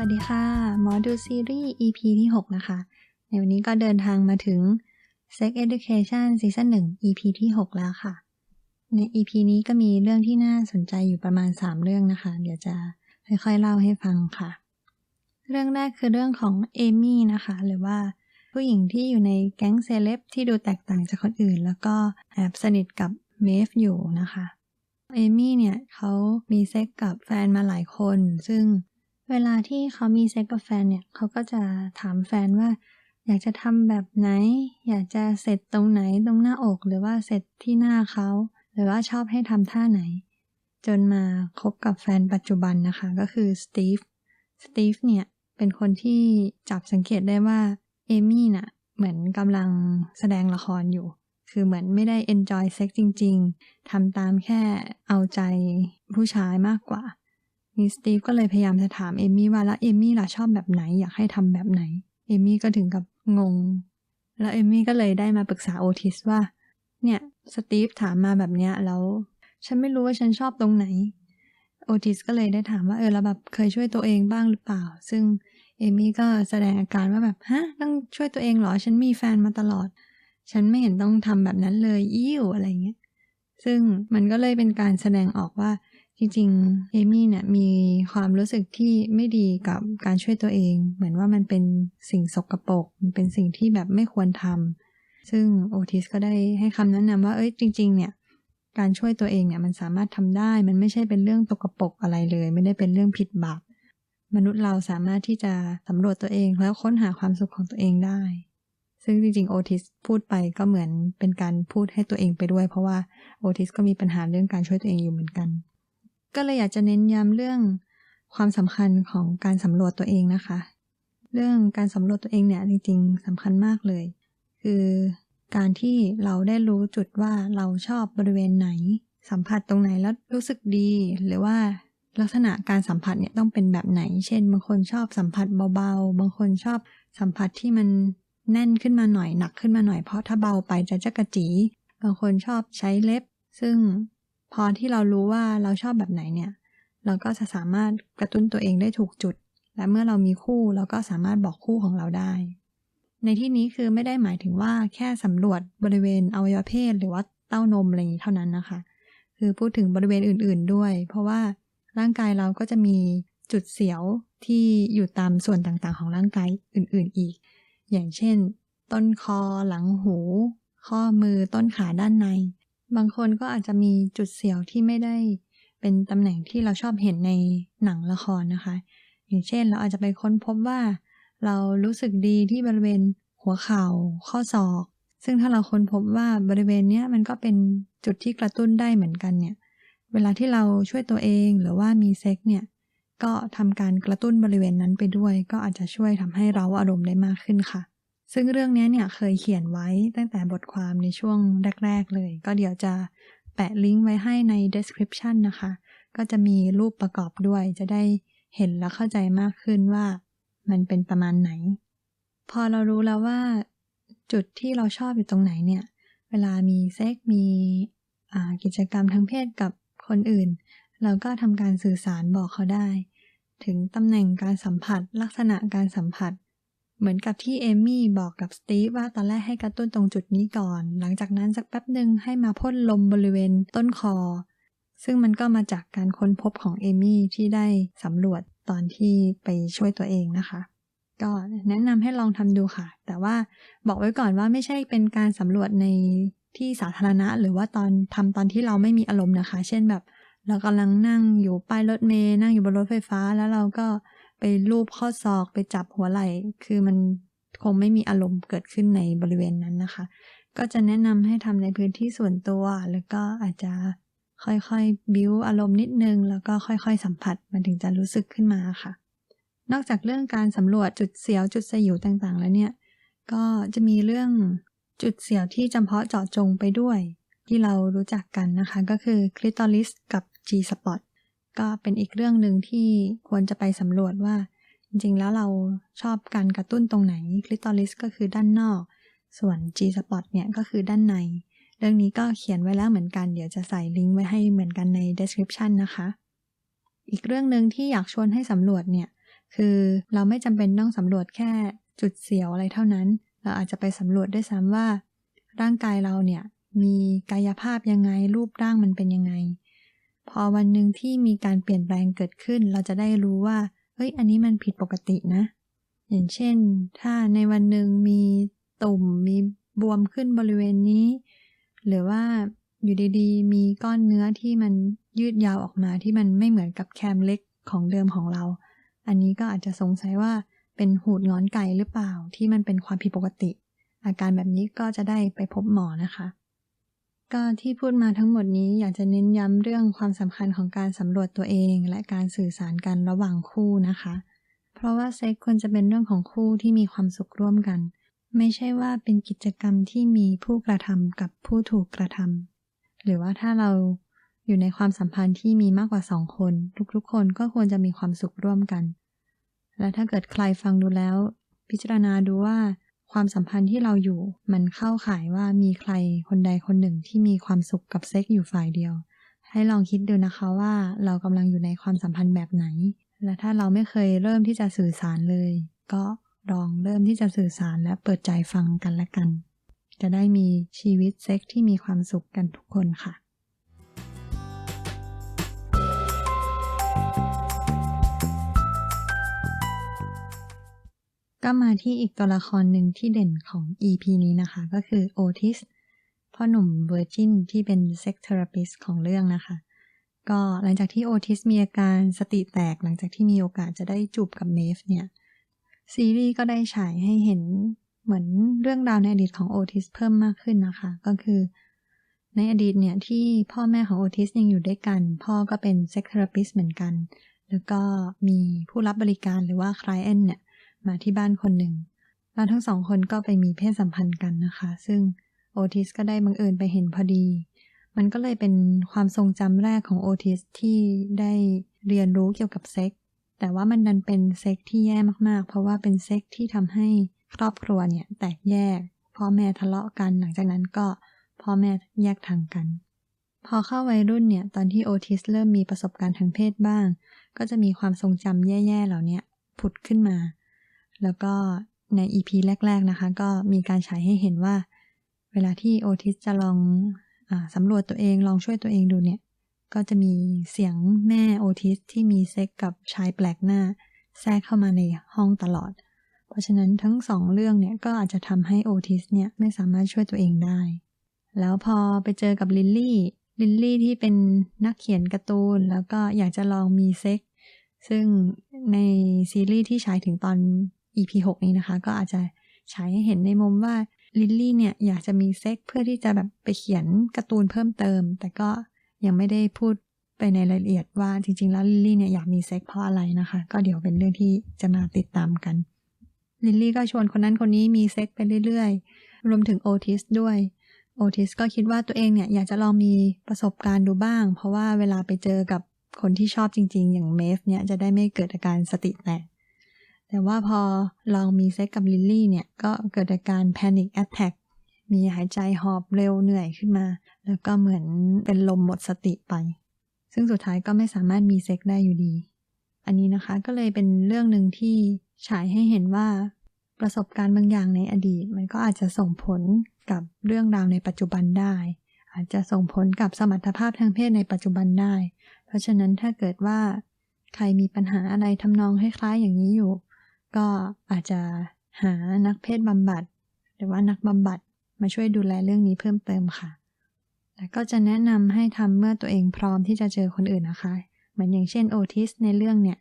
วัสดีค่ะ หมอดูซีรีส์ EP ที่ 6 นะคะ ในวันนี้ก็เดินทางมาถึง Sex Education Season 1 EP ที่ 6 แล้วค่ะ ใน EP นี้ก็มีเรื่องที่น่าสนใจอยู่ประมาณ 3 เรื่องนะคะ เดี๋ยวจะค่อยๆเล่าให้ฟังค่ะ เรื่องแรกคือเรื่องของเอมี่นะคะ หรือว่าผู้หญิงที่อยู่ในแก๊งเซเลบที่ดูแตกต่างจากคนอื่น แล้วก็แอบสนิทกับเมฟอยู่นะคะ เอมี่เนี่ยเขามีเซ็กกับแฟนมาหลายคน ซึ่ง เวลาที่เขามีเซ็กกับแฟนเนี่ย เขาก็จะถามแฟนว่า อยากจะทำแบบไหน อยากจะเสร็จตรงไหนตรงหน้าอกหรือว่าเสร็จที่หน้าเขา หรือว่าชอบให้ทำท่าไหน จนมาคบกับแฟนปัจจุบันนะคะ ก็คือสตีฟ สตีฟเนี่ย เป็นคนที่จับสังเกตได้ว่าเอมี่น่ะ เหมือนกำลังแสดงละครอยู่ คือเหมือนไม่ได้ enjoy sex จริง ๆทำตามแค่เอาใจผู้ชายมากกว่า นี่สตีฟก็เลยพยายามจะถามเอมี่ว่าแล้วเอมี่ล่ะชอบแบบไหนอยากให้ทำแบบไหน เอมี่ก็ถึงกับงง แล้วเอมี่ก็เลยได้มาปรึกษาโอทิสว่า เนี่ยสตีฟถามมาแบบเนี้ยแล้ว ฉันไม่รู้ว่าฉันชอบตรงไหน โอทิสก็เลยได้ถามว่าเออเราแบบเคยช่วยตัวเองบ้างหรือเปล่า ซึ่งเอมี่ก็แสดงอาการว่าแบบฮะต้องช่วยตัวเองเหรอฉันมีแฟนมาตลอด ฉันไม่เห็นต้องทำแบบนั้นเลยอิ่วอะไรเงี้ยซึ่งมันก็เลยเป็นการแสดงออกว่า จริงๆ เอมี่เนี่ยมีความรู้สึกที่ไม่ดีกับการช่วยตัวเอง เหมือนว่ามันเป็นสิ่งสกรปรกมันเป็นสิ่งที่แบบไม่ควรทำซึ่งโอทิสก็ได้ให้คำแนะนำว่าเอ้ยจริง ๆ เนี่ยการช่วยตัวเองเนี่ยมันสามารถทำได้ มันไม่ใช่เป็นเรื่องตกรปรกอะไรเลย ไม่ได้เป็นเรื่องผิดบาปมนุษย์เราสามารถที่จะสำรวจตัวเองแล้วค้นหาความสุขของตัวเองได้ ซึ่งจริงๆโอทิสพูดไปก็เหมือนเป็นการพูดให้ตัวเองไปด้วย เพราะว่าโอทิสก็มีปัญหาเรื่องการช่วยตัวเองอยู่เหมือนกัน ก็เลยอยากจะเน้นย้ำเรื่องความสำคัญของการสำรวจตัวเองนะคะ เรื่องการสำรวจตัวเองเนี่ยจริงๆสำคัญมากเลย คือการที่เราได้รู้จุดว่าเราชอบบริเวณไหน สัมผัสตรงไหนแล้วรู้สึกดี หรือว่าลักษณะการสัมผัสเนี่ยต้องเป็นแบบไหน เช่น บางคนชอบสัมผัสเบาๆ บางคนชอบสัมผัสที่มันแน่นขึ้นมาหน่อยหนักขึ้นมาหน่อยเพราะถ้าเบาไปจะจะกระจี บางคนชอบใช้เล็บ ซึ่ง พอที่เรารู้ว่าเราชอบแบบไหนเนี่ย เราก็จะสามารถกระตุ้นตัวเองได้ถูกจุด และเมื่อเรามีคู่เราก็สามารถบอกคู่ของเราได้ ในที่นี้คือไม่ได้หมายถึงว่าแค่สำรวจบริเวณอวัยวะเพศ หรือว่าเต้านมอะไรอย่างนี้เท่านั้นนะคะ คือพูดถึงบริเวณอื่น ๆด้วย เพราะว่าร่างกายเราก็จะมีจุดเสียวที่อยู่ตามส่วนต่างๆ ของร่างกายอื่น ๆอีก อย่างเช่น ต้นคอหลังหู ข้อมือต้นขาด้านใน บางคนก็อาจจะมีจุดเสียวที่ไม่ได้เป็นตำแหน่งที่เราชอบเห็นในหนังละครนะคะ อย่างเช่นเราอาจจะไปค้นพบว่า เรารู้สึกดีที่บริเวณหัวเข่า ข้อศอก ซึ่งถ้าเราค้นพบว่าบริเวณนี้มันก็เป็นจุดที่กระตุ้นได้เหมือนกันเนี่ย เวลาที่เราช่วยตัวเองหรือว่ามีเซ็กเนี่ย ก็ทำการกระตุ้นบริเวณนั้นไปด้วย ก็อาจจะช่วยทำให้เราอารมณ์ได้มากขึ้นค่ะ ซึ่งเรื่องนี้เนี่ยเคยเขียนไว้ตั้งแต่บทความในช่วงแรก ๆ เลย ก็เดี๋ยวจะแปะลิงก์ไว้ให้ใน description นะคะ ก็จะมีรูปประกอบด้วย จะได้เห็นและเข้าใจมากขึ้นว่ามันเป็นประมาณไหน พอเรารู้แล้วว่า จุดที่เราชอบอยู่ตรงไหนเนี่ย เวลามีเซ็กมีกิจกรรมทางเพศกับคนอื่น เราก็ทำการสื่อสารบอกเขาได้ ถึงตำแหน่งการสัมผัส ลักษณะการสัมผัส เหมือนกับที่เอมี่บอกกับสตีฟว่าตอนแรกให้กระตุ้นตรงจุดนี้ก่อน หลังจากนั้นสักแป๊บหนึ่งให้มาพ่นลมบริเวณต้นคอ ซึ่งมันก็มาจากการค้นพบของเอมี่ที่ได้สำรวจตอนที่ไปช่วยตัวเองนะคะ ก็แนะนำให้ลองทำดูค่ะ แต่ว่าบอกไว้ก่อนว่าไม่ใช่เป็นการสำรวจในที่สาธารณะ หรือว่าตอนทำตอนที่เราไม่มีอารมณ์นะคะ เช่นแบบ เรากำลังนั่งอยู่ป้ายรถเมย์นั่งอยู่บนรถไฟฟ้าแล้วเราก็ ไปลูบข้อศอกไปจับหัวไหล่ คือมันคงไม่มีอารมณ์เกิดขึ้นในบริเวณนั้นนะคะ ก็จะแนะนำให้ทำในพื้นที่ส่วนตัว แล้วก็อาจจะค่อยๆ บิ้วอารมณ์นิดนึง แล้วก็ค่อยๆ สัมผัสมันถึงจะรู้สึกขึ้นมาค่ะ นอกจากเรื่องการสำรวจจุดเสียวจุดสยิวต่างๆ แล้วเนี่ย ก็จะมีเรื่องจุดเสียวที่จำเพาะเจาะจงไปด้วย ที่เรารู้จักกันนะคะ ก็คือคลิตอลิสกับ G spot ก็เป็นอีกเรื่องหนึ่งที่ควรจะไปสำรวจว่า จริงๆ แล้วเราชอบการกระตุ้นตรงไหนคลิตอริสก็คือด้านนอก ส่วน G spot เนี่ยก็คือด้านใน เรื่องนี้ก็เขียนไว้แล้วเหมือนกัน เดี๋ยวจะใส่ลิงก์ไว้ให้เหมือนกันใน description นะคะ อีกเรื่องหนึ่งที่อยากชวนให้สำรวจเนี่ยคือเราไม่จำเป็นต้องสำรวจแค่จุดเสียวอะไรเท่านั้น เราอาจจะไปสำรวจด้วยซ้ำว่า ร่างกายเราเนี่ยมีกายภาพยังไงรูปร่างมันเป็นยังไง พอวันหนึ่งที่มีการเปลี่ยนแปลงเกิดขึ้น เราจะได้รู้ว่า เฮ้ย อันนี้มันผิดปกตินะ อย่างเช่น ถ้าในวันหนึ่งมีตุ่ม มีบวมขึ้นบริเวณนี้ หรือว่าอยู่ดีๆ มีก้อนเนื้อที่มันยืดยาวออกมาที่มันไม่เหมือนกับแคมเล็กของเดิมของเรา อันนี้ก็อาจจะสงสัยว่าเป็นหูดงอนไก่หรือเปล่าที่มันเป็นความผิดปกติ อาการแบบนี้ก็จะได้ไปพบหมอนะคะ ก็ที่พูดมาทั้งหมดนี้อยากจะเน้นย้ำเรื่องความสำคัญของการสำรวจตัวเอง และการสื่อสารกันระหว่างคู่นะคะ เพราะว่าเซ็กควรจะเป็นเรื่องของคู่ที่มีความสุขร่วมกัน ไม่ใช่ว่าเป็นกิจกรรมที่มีผู้กระทำกับผู้ถูกกระทำหรือว่าถ้าเราอยู่ในความสัมพันธ์ที่มีมากกว่าสองคน ทุกๆ คนก็ควรจะมีความสุขร่วมกัน และถ้าเกิดใครฟังดูแล้ว พิจารณาดูว่า ความสัมพันธ์ที่เราอยู่ มันเข้าข่ายว่ามีใครคนใดคนหนึ่งที่มีความสุขกับเซ็กอยู่ฝ่ายเดียว ให้ลองคิดดูนะคะว่าเรากำลังอยู่ในความสัมพันธ์แบบไหน และถ้าเราไม่เคยเริ่มที่จะสื่อสารเลย ก็ลองเริ่มที่จะสื่อสารและเปิดใจฟังกันและกัน จะได้มีชีวิตเซ็กที่มีความสุขกันทุกคนค่ะ ก็มาที่อีกตัวละครหนึ่งที่เด่นของ EP นี้นะคะ ก็คือโอทิสพ่อหนุ่มเวอร์จินที่เป็นเซ็กเทอราปิสของเรื่องนะคะ ก็หลังจากที่โอทิสมีอาการสติแตกหลังจากที่มีโอกาสจะได้จูบกับเมฟเนี่ย ซีรีส์ก็ได้ฉายให้เห็นเหมือนเรื่องราวในอดีตของโอทิสเพิ่มมากขึ้นนะคะ ก็คือในอดีตเนี่ยที่พ่อแม่ของโอทิสยังอยู่ด้วยกัน พ่อก็เป็นเซ็กเทอราปิสเหมือนกัน แล้วก็มีผู้รับบริการหรือว่าคลายเอนเนี่ย มาที่บ้านคนหนึ่งแล้วทั้งสองคนก็ไปมีเพศสัมพันธ์กันนะคะ ซึ่งโอทิสก็ได้บังเอิญไปเห็นพอดี มันก็เลยเป็นความทรงจำแรกของโอทิสที่ได้เรียนรู้เกี่ยวกับเซ็กแต่ว่ามันดันเป็นเซ็กที่แย่มากๆ เพราะว่าเป็นเซ็กที่ทำให้ครอบครัวเนี่ยแตกแยก พ่อแม่ทะเลาะกัน หลังจากนั้นก็พ่อแม่แยกทางกัน พอเข้าวัยรุ่นเนี่ย ตอนที่โอทิสเริ่มมีประสบการณ์ทางเพศบ้าง ก็จะมีความทรงจำแย่ๆ เหล่านี้ผุดขึ้นมา แล้วก็ใน EP แรก ๆนะคะ ก็มีการฉายให้เห็นว่า เวลาที่โอทิสจะลองอสำรวจตัวเองลองช่วยตัวเองดูเนี่ย ก็จะมีเสียงแม่โอทิสที่มีเซ็กกับชายแปลกหน้า แทรกเข้ามาในห้องตลอด เพราะฉะนั้นทั้งสองเรื่องเนี่ยก็อาจจะทำให้โอทิสเนี่ยไม่สามารถช่วยตัวเองได้ แล้วพอไปเจอกับลิลลี่ลิลลี่ที่เป็นนักเขียนการ์ตูน แล้วก็อยากจะลองมีเซ็กซึ่งในซีรีส์ที่ฉายถึงตอน EP 6 นี้นะคะ ก็อาจจะใช้ให้เห็นในมุมว่าลิลลี่เนี่ยอยากจะมีเซ็กเพื่อที่จะแบบไปเขียนการ์ตูนเพิ่มเติม แต่ก็ยังไม่ได้พูดไปในรายละเอียดว่าจริง ๆ แล้วลิลลี่เนี่ยอยากมีเซ็กเพราะอะไรนะคะ ก็เดี๋ยวเป็นเรื่องที่จะมาติดตามกัน ลิลลี่ก็ชวนคนนั้นคนนี้มีเซ็กไปเรื่อยๆ รวมถึงโอทิสด้วยโอทิสก็คิดว่าตัวเองเนี่ยอยากจะลองมีประสบการณ์ดูบ้าง เพราะว่าเวลาไปเจอกับคนที่ชอบจริง ๆ อย่างเมฟเนี่ยจะได้ไม่เกิดอาการสติแตก แต่ว่าพอลองมีเซ็กกับลิลลี่เนี่ย ก็เกิดอาการแพนิคแอตแทกมีหายใจหอบเร็วเหนื่อยขึ้นมา แล้วก็เหมือนเป็นลมหมดสติไป ซึ่งสุดท้ายก็ไม่สามารถมีเซ็กได้อยู่ดี อันนี้นะคะก็เลยเป็นเรื่องหนึ่งที่ฉายให้เห็นว่า ประสบการณ์บางอย่างในอดีต มันก็อาจจะส่งผลกับเรื่องราวในปัจจุบันได้ อาจจะส่งผลกับสมรรถภาพทางเพศในปัจจุบันได้ เพราะฉะนั้นถ้าเกิดว่า ใครมีปัญหาอะไรทำนองคล้ายๆอย่างนี้อยู่ ก็อาจจะหานักเพศบำบัด หรือว่านักบำบัดมาช่วยดูแลเรื่องนี้เพิ่มเติมค่ะ แล้วก็จะแนะนำให้ทำเมื่อตัวเองพร้อมที่จะเจอคนอื่นนะคะ เหมือนอย่างเช่นโอทิสในเรื่องเนี่ย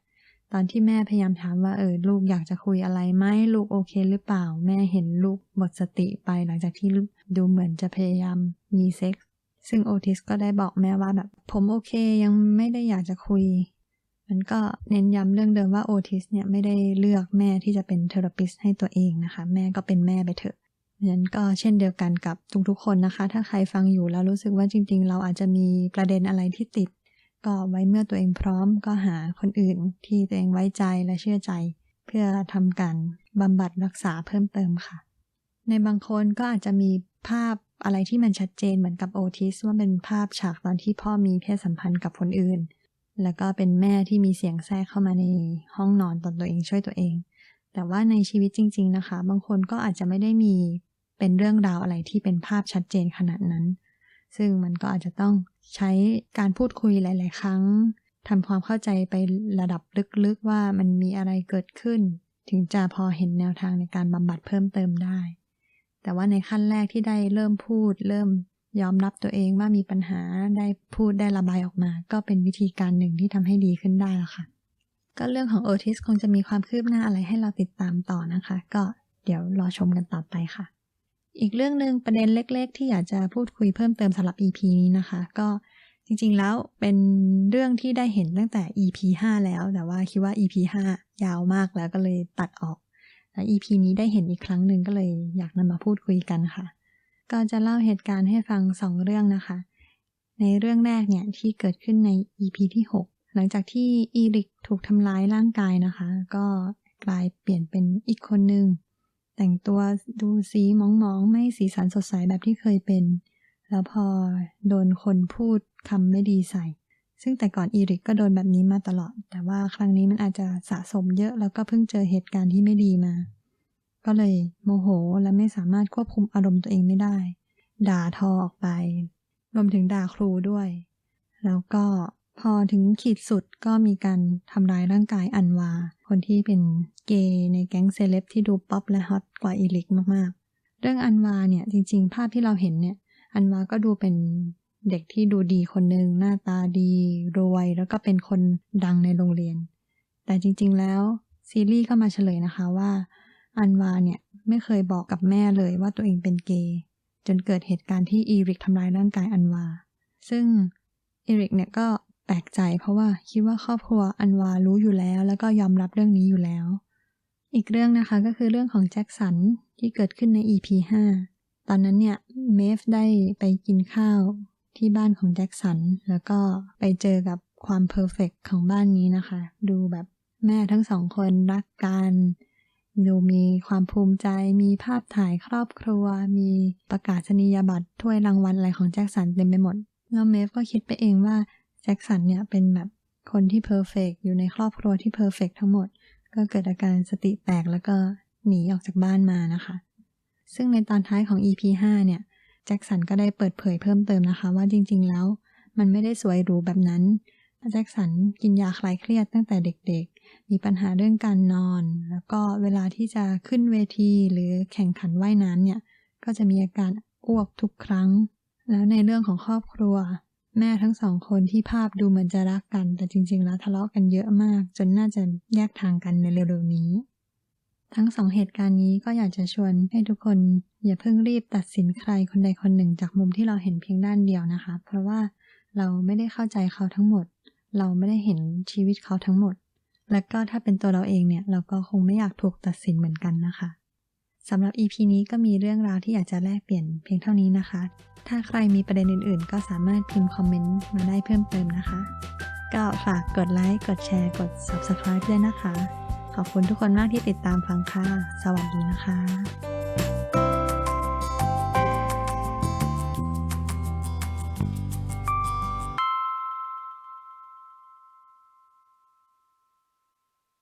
ตอนที่แม่พยายามถามว่าเออลูกอยากจะคุยอะไรไหมลูกโอเคหรือเปล่า แม่เห็นลูกหมดสติไปหลังจากที่ดูเหมือนจะพยายามมีเซ็กซ์ซึ่งโอทิสก็ได้บอกแม่ว่าแบบผมโอเคยังไม่ได้อยากจะคุย มันก็เน้นย้ำเรื่องเดิมว่าโอทิสเนี่ยไม่ได้เลือกแม่ที่จะเป็นเทอราปิสให้ตัวเองนะคะ แม่ก็เป็นแม่ไปเถอะนั้นก็เช่นเดียวกันกับทุกๆคนนะคะ ถ้าใครฟังอยู่แล้วรู้สึกว่าจริง ๆ เราอาจจะมีประเด็นอะไรที่ติด ก็ไว้เมื่อตัวเองพร้อมก็หาคนอื่นที่ตัวเองไว้ใจและเชื่อใจ เพื่อทำการบำบัดรักษาเพิ่มเติมค่ะ ในบางคนก็อาจจะมีภาพอะไรที่มันชัดเจนเหมือนกับโอทิสว่าเป็นภาพฉากตอนที่พ่อมีเพศสัมพันธ์กับคนอื่น แล้วก็เป็นแม่ที่มีเสียงแทรกเข้ามาในห้องนอนตอนตัวเองช่วยตัวเอง แต่ว่าในชีวิตจริง ๆนะคะ บางคนก็อาจจะไม่ได้มีเป็นเรื่องราวอะไรที่เป็นภาพชัดเจนขนาดนั้น ซึ่งมันก็อาจจะต้องใช้การพูดคุยหลาย ๆ ครั้งทำความเข้าใจไประดับลึก ๆ ว่ามันมีอะไรเกิดขึ้น ถึงจะพอเห็นแนวทางในการบำบัดเพิ่มเติมได้ แต่ว่าในขั้นแรกที่ได้เริ่มพูด เริ่ม ยอมรับตัวเองว่ามีปัญหาได้พูดได้ระบายออกมา ก็เป็นวิธีการหนึ่งที่ทำให้ดีขึ้นได้แล้วค่ะ ก็เรื่องของโอทิสคงจะมีความคืบหน้าอะไรให้เราติดตามต่อนะคะ ก็เดี๋ยวรอชมกันต่อไปค่ะ อีกเรื่องหนึ่งประเด็นเล็ก ๆ ที่อยากจะพูดคุยเพิ่มเติมสำหรับ EP นี้นะคะ ก็จริงๆแล้วเป็นเรื่องที่ได้เห็นตั้งแต่ EP 5 แล้ว แต่ว่าคิดว่า EP 5 ยาวมากแล้วก็เลยตัดออกแล้ว EP นี้ได้เห็นอีกครั้งหนึ่งก็เลยอยากนำมาพูดคุยกันค่ะ ก็จะเล่าเหตุการณ์ให้ฟังสองเรื่องนะคะ ในเรื่องแรกเนี่ยที่เกิดขึ้นใน EP ที่ 6 หลังจากที่อีริกถูกทำร้ายร่างกายนะคะ ก็กลายเปลี่ยนเป็นอีกคนหนึ่งแต่งตัวดูสีมองๆ ไม่สีสันสดใสแบบที่เคยเป็น แล้วพอโดนคนพูดคำไม่ดีใส่ ซึ่งแต่ก่อนอีริกก็โดนแบบนี้มาตลอด แต่ว่าครั้งนี้มันอาจจะสะสมเยอะแล้วก็เพิ่งเจอเหตุการณ์ที่ไม่ดีมา ก็เลยโมโหและไม่สามารถควบคุมอารมณ์ตัวเองไม่ได้ ด่าทอออกไป รวมถึงด่าครูด้วย แล้วก็พอถึงขีดสุดก็มีการทำร้ายร่างกายอันวา คนที่เป็นเกย์ในแก๊งเซเลบที่ดูป๊อปและฮอตกว่าอีลิกมากๆ เรื่องอันวาเนี่ยจริงๆ ภาพที่เราเห็นเนี่ย อันวาก็ดูเป็นเด็กที่ดูดีคนหนึ่งหน้าตาดี รวยแล้วก็เป็นคนดังในโรงเรียน แต่จริงๆแล้วซีรีส์ก็มาเฉลยนะคะว่า อันวาเนี่ยไม่เคยบอกกับแม่เลยว่าตัวเองเป็นเกย์จนเกิดเหตุการณ์ที่อีริกทำร้ายร่างกายอันวา ซึ่งอีริกเนี่ยก็แปลกใจเพราะว่าคิดว่าครอบครัวอันวารู้อยู่แล้ว แล้วก็ยอมรับเรื่องนี้อยู่แล้ว อีกเรื่องนะคะก็คือเรื่องของแจ็คสันที่เกิดขึ้นใน EP 5 ตอนนั้นเนี่ยเมฟได้ไปกินข้าวที่บ้านของแจ็คสัน แล้วก็ไปเจอกับความเพอร์เฟกของบ้านนี้นะคะ ดูแบบแม่ทั้งสองคนรักกัน ดูมีความภูมิใจมีภาพถ่ายครอบครัว มีประกาศนียบัตรถ้วยรางวัลอะไรของแจ็คสันเต็มไปหมด แล้วเมฟก็คิดไปเองว่าแจ็คสันเนี่ยเป็นแบบคนที่เพอร์เฟกอยู่ในครอบครัวที่เพอร์เฟกทั้งหมด ก็เกิดอาการสติแตกแล้วก็หนีออกจากบ้านมานะคะ ซึ่งในตอนท้ายของ EP 5 เนี่ยแจ็คสันก็ได้เปิดเผยเพิ่มเติมนะคะว่าจริงๆแล้ว มันไม่ได้สวยหรูแบบนั้น แจ็คสันกินยาคลายเครียดตั้งแต่เด็กๆ มีปัญหาเรื่องการนอน แล้วก็เวลาที่จะขึ้นเวทีหรือแข่งขันว่ายน้ำเนี่ย ก็จะมีอาการอ้วกทุกครั้ง แล้วในเรื่องของครอบครัว แม่ทั้งสองคนที่ภาพดูเหมือนจะรักกัน แต่จริง ๆ แล้วทะเลาะกันเยอะมาก จนน่าจะแยกทางกันในเร็วๆนี้ ทั้งสองเหตุการณ์นี้ก็อยากจะชวนให้ทุกคน อย่าเพิ่งรีบตัดสินใครคนใดคนหนึ่งจากมุมที่เราเห็นเพียงด้านเดียวนะคะ เพราะว่าเราไม่ได้เข้าใจเขาทั้งหมด เราไม่ได้เห็นชีวิตเขาทั้งหมด และก็ถ้าเป็นตัวเราเองเนี่ย เราก็คงไม่อยากถูกตัดสินเหมือนกันนะคะสำหรับ EP นี้ก็มีเรื่องราวที่อยากจะแลกเปลี่ยนเพียงเท่านี้นะคะ ถ้าใครมีประเด็นอื่นๆ ก็สามารถพิมพ์คอมเมนต์มาได้เพิ่มเติมนะคะ ก็ฝากกดไลค์ กดแชร์ กด Subscribe ด้วยนะคะ ขอบคุณทุกคนมากที่ติดตามฟังค่ะ สวัสดีนะคะ